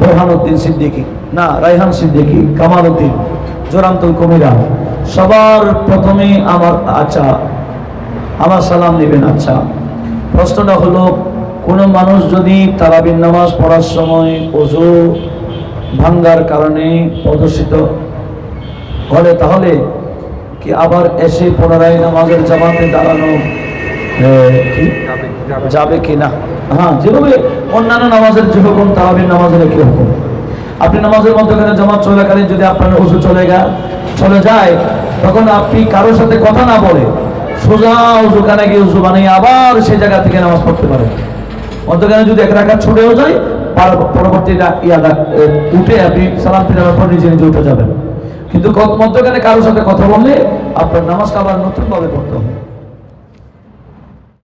বোরহানুদ্দিন সিদ্দিকি। না, রায়হান সিদ্দিকি কবিরা সবার প্রথমে আমার আচ্ছা আমার সালাম নেবেন আচ্ছা। প্রশ্নটা হলো, কোন মানুষ যদি তারাবিন নামাজ পড়ার সময় অজু ভাঙ্গার কারণে প্রদর্শিত করে তাহলে কি আবার এসে পুনরায় নামাজের জামাতে দাঁড়ানো যাবে কি না? হ্যাঁ যেভাবে অন্যান্য নামাজের যে হুকুম তারাবির নামাজের কি হুকুম। আপনি নামাজের মধ্যখানে জামাত চলাকালীন যদি আপনার ওষুধ চলে গা চলে যায় তখন আপনি কারোর সাথে কথা না বলে সোজা উজুখানে গিয়ে উজু বানিয়ে আবার সেই জায়গা থেকে নামাজ পড়তে পারেন। মধ্যখানে যদি এক রাখা ছুটেও যায় পার- পরবর্তী রা- ইয়াদা উঠে আপনি সালাম ফিরানোর পর নিজে নিজে উঠে যাবেন। কিন্তু মধ্যখানে কারোর সাথে কথা বললে আপনার নামাজটা আবার নতুনভাবে পড়তে হবে।